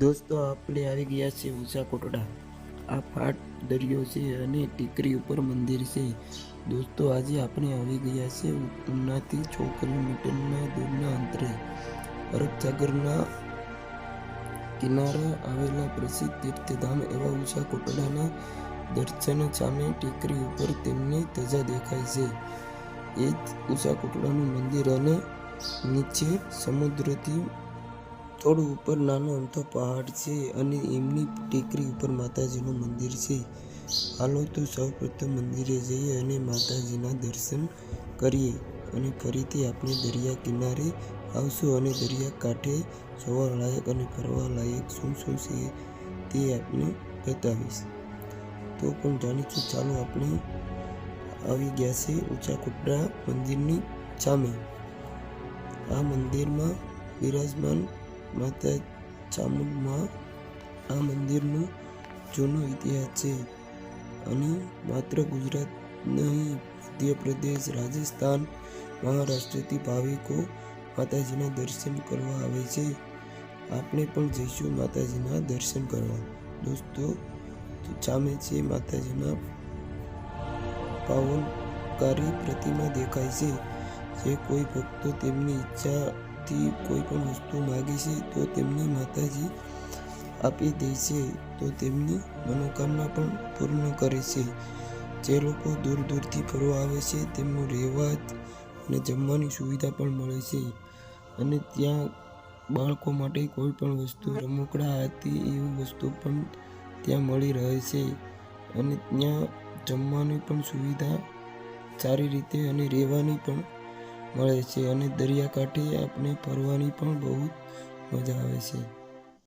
દોસ્તો, આપણે આવી ગયા છીએ ઉષા કોટડા આ ફાટ દરિયો છે અને ટીકરી ઉપર મંદિર છે. દોસ્તો, આજે આપણે આવી ગયા છે ઉનાથી છ કિલોમીટરના દૂરના અંતરે. અરબ કિનારા આવેલા પ્રસિદ્ધ તીર્થધામ એવા ઉષા કોટડાના દર્શન સામે ટેકરી ઉપર તેમની ધજા દેખાય છે. એ જ ઉષા કોટડાનું મંદિર અને નીચે સમુદ્રથી થોડું ઉપર નાનો અમથો પહાડ છે અને એમની ટેકરી ઉપર માતાજીનું મંદિર છે. હાલો તો સૌ પ્રથમ મંદિરે જઈએ અને માતાજીના દર્શન કરીએ અને ફરીથી આપણે દરિયા કિનારે આવશું અને દરિયા કાંઠે જોવા લાયક અને ફરવા લાયક શું શું છે તે આપણે બતાવીશ. તો પણ જાણીશું, ચાલો આપણે આવી ગયા છે ઊંચા કુટડા મંદિરની સામે. આ મંદિરમાં બિરાજમાન માતા ચામુંડમાં આ મંદિરનો જૂનો ઇતિહાસ છે અને માત્ર ગુજરાત નહીં, મધ્યપ્રદેશ, રાજસ્થાન મહારાષ્ટ્રથી ભાવિકો માતાજીના દર્શન કરવા આવે છે. આપણે પણ જઈશું માતાજીના દર્શન કરવા. દોસ્તો, જામે છે માતાજીના પાવનકારી પ્રતિમા દેખાય છે. જે કોઈ ભક્તો તેમની ઈચ્છાથી કોઈ પણ વસ્તુ માગે છે, તો તેમની માતાજી આપી દે છે, તો તેમની મનોકામના પણ પૂર્ણ કરે છે. જે લોકો દૂર દૂરથી ફરવા આવે છે, તેમનું રહેવા અને જમવાની સુવિધા પણ મળે છે. અને ત્યાં બાળકો માટે કોઈ પણ વસ્તુ રમકડા હતી એવી વસ્તુ પણ ત્યાં મળી રહે છે. અને ત્યાં જમવાની પણ સુવિધા સારી રીતે અને રહેવાની પણ મળે છે અને દરિયાકાંઠે આપણે ફરવાની પણ બહુ મજા આવે છે.